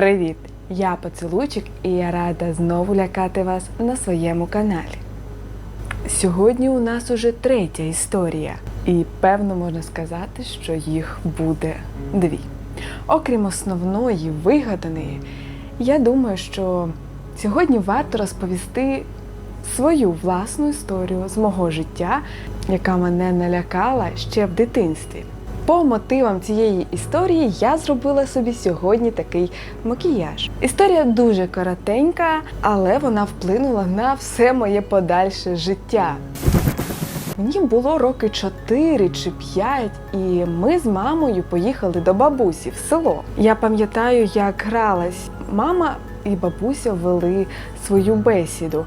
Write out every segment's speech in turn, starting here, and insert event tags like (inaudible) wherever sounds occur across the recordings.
Привіт! Я поцілуйчик і я рада знову лякати вас на своєму каналі. Сьогодні у нас уже третя історія, і певно можна сказати, що їх буде дві. Окрім основної, вигаданої, я думаю, що сьогодні варто розповісти свою власну історію з мого життя, яка мене налякала ще в дитинстві. По мотивам цієї історії я зробила собі сьогодні такий макіяж. Історія дуже коротенька, але вона вплинула на все моє подальше життя. Мені було роки 4 чи 5, і ми з мамою поїхали до бабусі в село. Я пам'ятаю, як гралась мама і бабуся вели свою бесіду.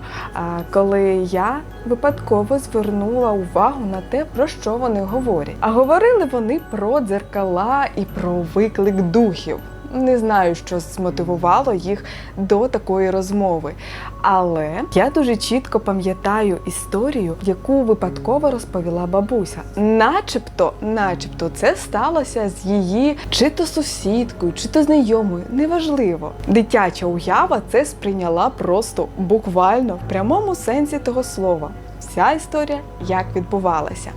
Коли я випадково звернула увагу на те, про що вони говорять. А говорили вони про дзеркала і про виклик духів. Не знаю, що змотивувало їх до такої розмови. Але я дуже чітко пам'ятаю історію, яку випадково розповіла бабуся. Начебто, начебто, це сталося з її чи то сусідкою, чи то знайомою, неважливо. Дитяча уява це сприйняла просто буквально в прямому сенсі того слова. Вся історія як відбувалася.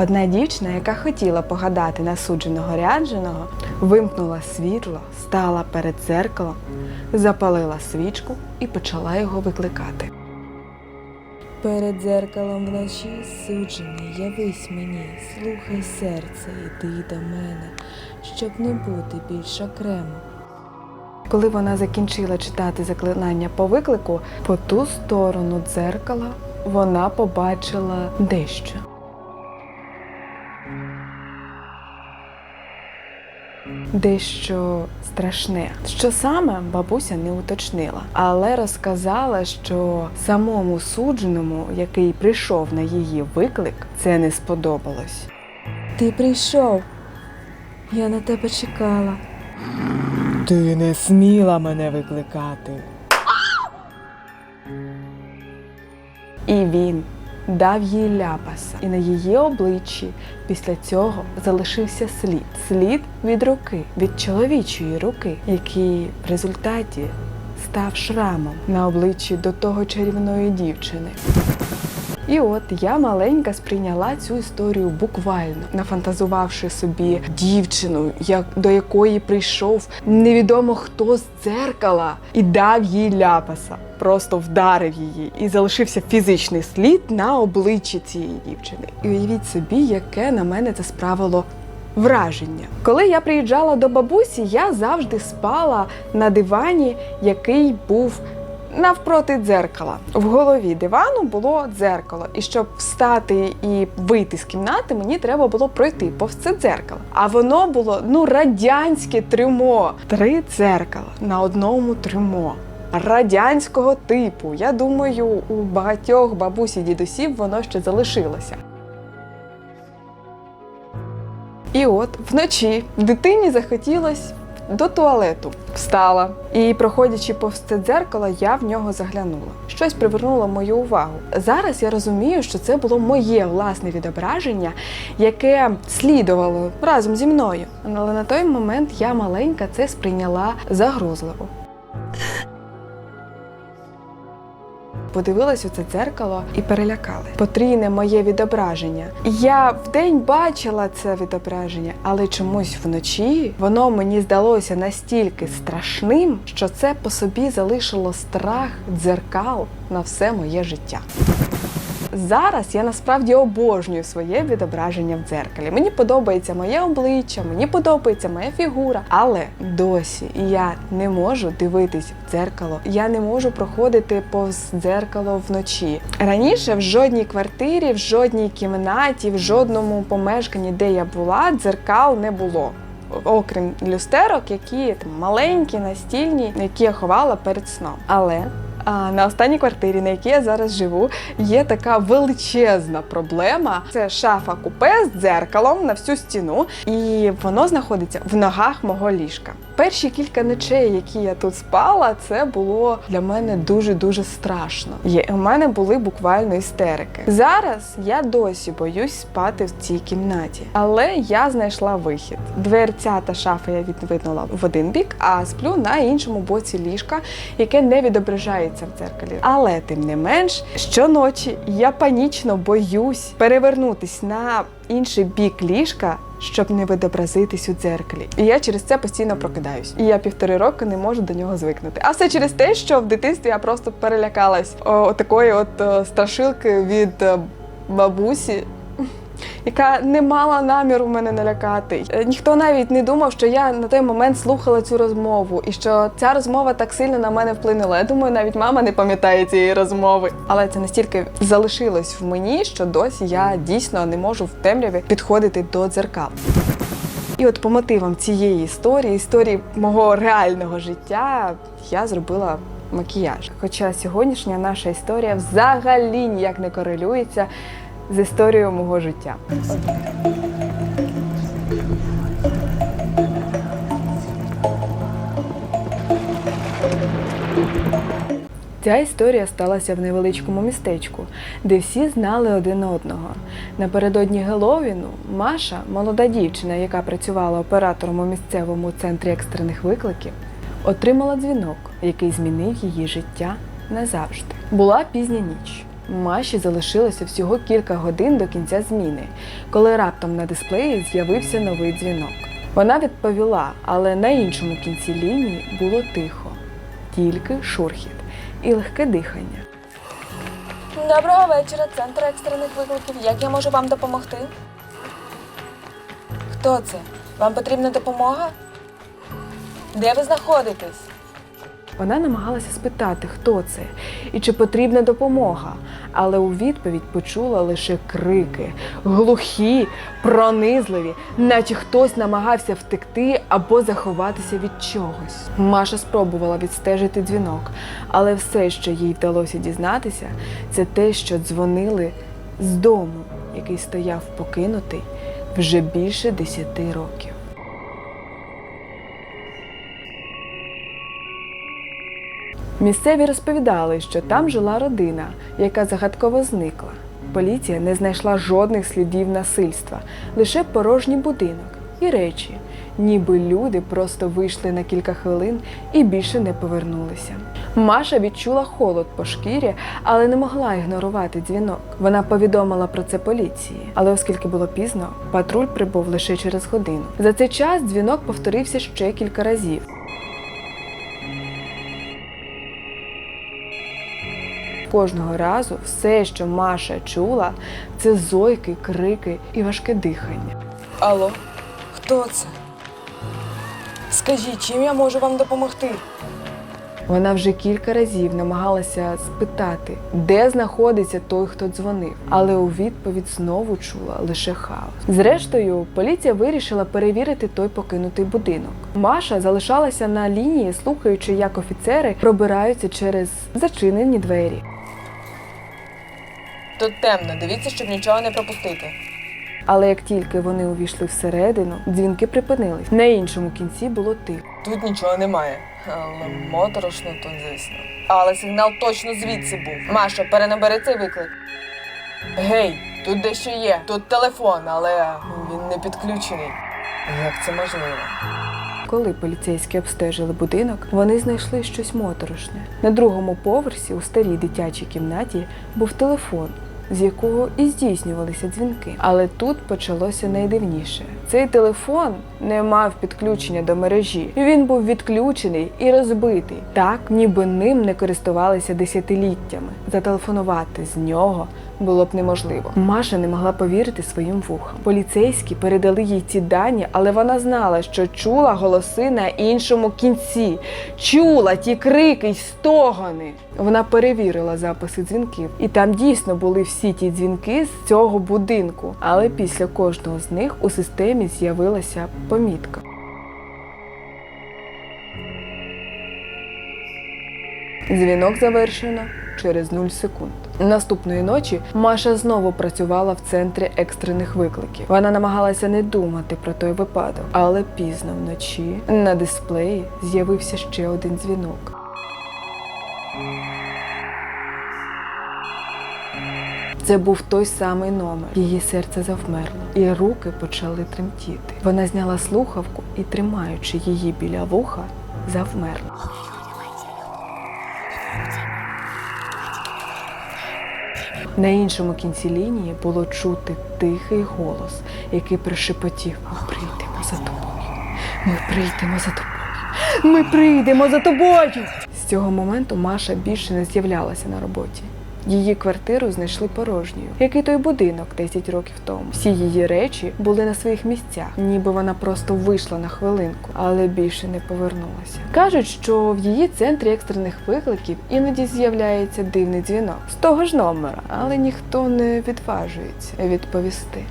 Одна дівчина, яка хотіла погадати насудженого рядженого, вимкнула світло, стала перед дзеркалом, запалила свічку і почала його викликати. Перед дзеркалом вночі суджений, явись мені, слухай серце, іди до мене, щоб не бути більш окремо. Коли вона закінчила читати заклинання по виклику, по ту сторону дзеркала вона побачила дещо. Дещо страшне, що саме бабуся не уточнила, але розказала, що самому судженому, який прийшов на її виклик, це не сподобалось. Ти прийшов, я на тебе чекала. Ти не сміла мене викликати. І він дав їй ляпаса, і на її обличчі після цього залишився слід. Слід від руки, від чоловічої руки, який в результаті став шрамом на обличчі до того чарівної дівчини. І от я маленька сприйняла цю історію буквально, нафантазувавши собі дівчину, як, до якої прийшов невідомо хто з дзеркала і дав їй ляпаса, просто вдарив її, і залишився фізичний слід на обличчі цієї дівчини. І уявіть собі, яке на мене це справило враження. Коли я приїжджала до бабусі, я завжди спала на дивані, який був навпроти дзеркала. В голові дивану було дзеркало, і щоб встати і вийти з кімнати, мені треба було пройти повз це дзеркало. А воно було ну радянське трюмо. Три дзеркала на одному трюмо. Радянського типу. Я думаю, у багатьох бабусь і дідусів воно ще залишилося. І от вночі дитині захотілось до туалету. Встала і, проходячи повз це дзеркало, я в нього заглянула. Щось привернуло мою увагу. Зараз я розумію, що це було моє власне відображення, яке слідувало разом зі мною. Але на той момент я маленька це сприйняла загрозливо. Подивилась у це дзеркало і перелякали. Потрійне моє відображення. Я вдень бачила це відображення, але чомусь вночі воно мені здалося настільки страшним, що це по собі залишило страх дзеркал на все моє життя. Зараз я насправді обожнюю своє відображення в дзеркалі. Мені подобається моє обличчя, мені подобається моя фігура, але досі я не можу дивитись в дзеркало. Я не можу проходити повз дзеркало вночі. Раніше в жодній квартирі, в жодній кімнаті, в жодному помешканні, де я була, дзеркал не було. Окрім люстерок, які там маленькі, настільні, які я ховала перед сном. Але на останній квартирі, на якій я зараз живу, є така величезна проблема. Це шафа купе з дзеркалом на всю стіну, і воно знаходиться в ногах мого ліжка. Перші кілька ночей, які я тут спала, це було для мене дуже дуже страшно. Є у мене були буквально істерики. Зараз я досі боюсь спати в цій кімнаті, але я знайшла вихід. Дверця та шафи я відвинула в один бік, а сплю на іншому боці ліжка, яке не відображається в дзеркалі. Але тим не менш, щоночі я панічно боюсь перевернутись на інший бік ліжка. Щоб не відобразитись у дзеркалі, і я через це постійно прокидаюсь. І я півтори роки не можу до нього звикнути. А все через те, що в дитинстві я просто перелякалась о, такої от е, страшилки від е, бабусі, яка не мала наміру мене налякати. Е, Ніхто навіть не думав, що я на той момент слухала цю розмову, і що ця розмова так сильно на мене вплинула. Я думаю, навіть мама не пам'ятає цієї розмови. Але це настільки залишилось в мені, що досі я дійсно не можу в темряві підходити до дзеркал. І от по мотивам цієї історії, історії мого реального життя, я зробила макіяж. Хоча сьогоднішня наша історія взагалі ніяк не корелюється з історією мого життя. Ця історія сталася в невеличкому містечку, де всі знали один одного. Напередодні Геловіну Маша, молода дівчина, яка працювала оператором у місцевому центрі екстрених викликів, отримала дзвінок, який змінив її життя назавжди. Була пізня ніч. Маші залишилося всього кілька годин до кінця зміни, коли раптом на дисплеї з'явився новий дзвінок. Вона відповіла, але на іншому кінці лінії було тихо, тільки шурхіт і легке дихання. Доброго вечора, центр екстрених викликів. Як я можу вам допомогти? Хто це? Вам потрібна допомога? Де ви знаходитесь? Вона намагалася спитати, хто це і чи потрібна допомога, але у відповідь почула лише крики, глухі, пронизливі, наче хтось намагався втекти або заховатися від чогось. Маша спробувала відстежити дзвінок, але все, що їй вдалося дізнатися, це те, що дзвонили з дому, який стояв покинутий вже більше десяти років. Місцеві розповідали, що там жила родина, яка загадково зникла. Поліція не знайшла жодних слідів насильства, лише порожній будинок і речі, ніби люди просто вийшли на кілька хвилин і більше не повернулися. Маша відчула холод по шкірі, але не могла ігнорувати дзвінок. Вона повідомила про це поліції, але оскільки було пізно, патруль прибув лише через годину. За цей час дзвінок повторився ще кілька разів. Кожного разу все, що Маша чула, це зойки, крики і важке дихання. Алло, хто це? Скажіть, чим я можу вам допомогти? Вона вже кілька разів намагалася спитати, де знаходиться той, хто дзвонив, але у відповідь знову чула лише хаос. Зрештою, поліція вирішила перевірити той покинутий будинок. Маша залишалася на лінії, слухаючи, як офіцери пробираються через зачинені двері. Тут темно, дивіться, щоб нічого не пропустити. Але як тільки вони увійшли всередину, дзвінки припинились. На іншому кінці було тихо. Тут нічого немає, але моторошно тут, звісно. Але сигнал точно звідси був. Маша, перенабери цей виклик. Гей, тут дещо є. Тут телефон, але він не підключений. Як це можливо? Коли поліцейські обстежили будинок, вони знайшли щось моторошне. На другому поверсі у старій дитячій кімнаті був телефон, з якого і здійснювалися дзвінки. Але тут почалося найдивніше. Цей телефон не мав підключення до мережі. Він був відключений і розбитий, так ніби ним не користувалися десятиліттями. Зателефонувати з нього було б неможливо. Маша не могла повірити своїм вухам. Поліцейські передали їй ці дані, але вона знала, що чула голоси на іншому кінці, чула ті крики й стогони. Вона перевірила записи дзвінків, і там дійсно були всі ті дзвінки з цього будинку. Але після кожного з них у системі з'явилася помітка. Дзвінок завершено через 0 секунд. Наступної ночі Маша знову працювала в центрі екстрених викликів. Вона намагалася не думати про той випадок, але пізно вночі на дисплеї з'явився ще один дзвінок. Це був той самий номер. Її серце завмерло, і руки почали тремтіти. Вона зняла слухавку і, тримаючи її біля вуха, завмерла. На іншому кінці лінії було чути тихий голос, який пришепотів: Ми прийдемо за тобою. Ми прийдемо за тобою. Ми прийдемо за тобою. З цього моменту Маша більше не з'являлася на роботі. Її квартиру знайшли порожньою, як і той будинок 10 років тому. Всі її речі були на своїх місцях, ніби вона просто вийшла на хвилинку, але більше не повернулася. Кажуть, що в її центрі екстрених викликів іноді з'являється дивний дзвінок з того ж номера, але ніхто не відважується відповісти.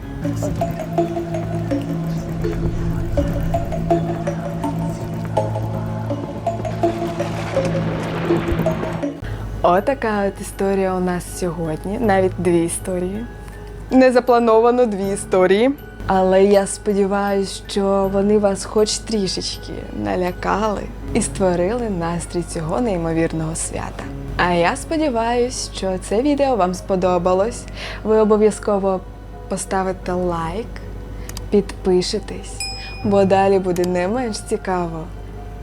Отака от історія у нас сьогодні. Навіть дві історії. Не заплановано дві історії. Але я сподіваюся, що вони вас хоч трішечки налякали і створили настрій цього неймовірного свята. А я сподіваюся, що це відео вам сподобалось. Ви обов'язково поставите лайк, підпишитесь, бо далі буде не менш цікаво.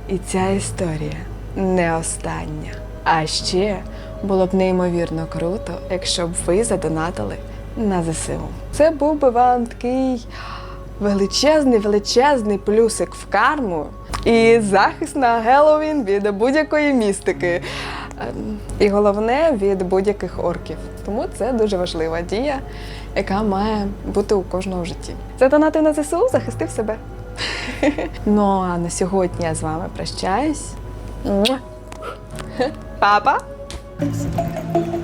І ця історія не остання. А ще було б неймовірно круто, якщо б ви задонатили на ЗСУ. Це був би вам такий величезний, величезний плюсик в карму і захист на Геловін від будь-якої містики. Ем, І головне від будь-яких орків. Тому це дуже важлива дія, яка має бути у кожного в житті. Задонатив на ЗСУ, захистив себе. (laughs) Ну а на сьогодні я з вами прощаюсь. Муа. Папа!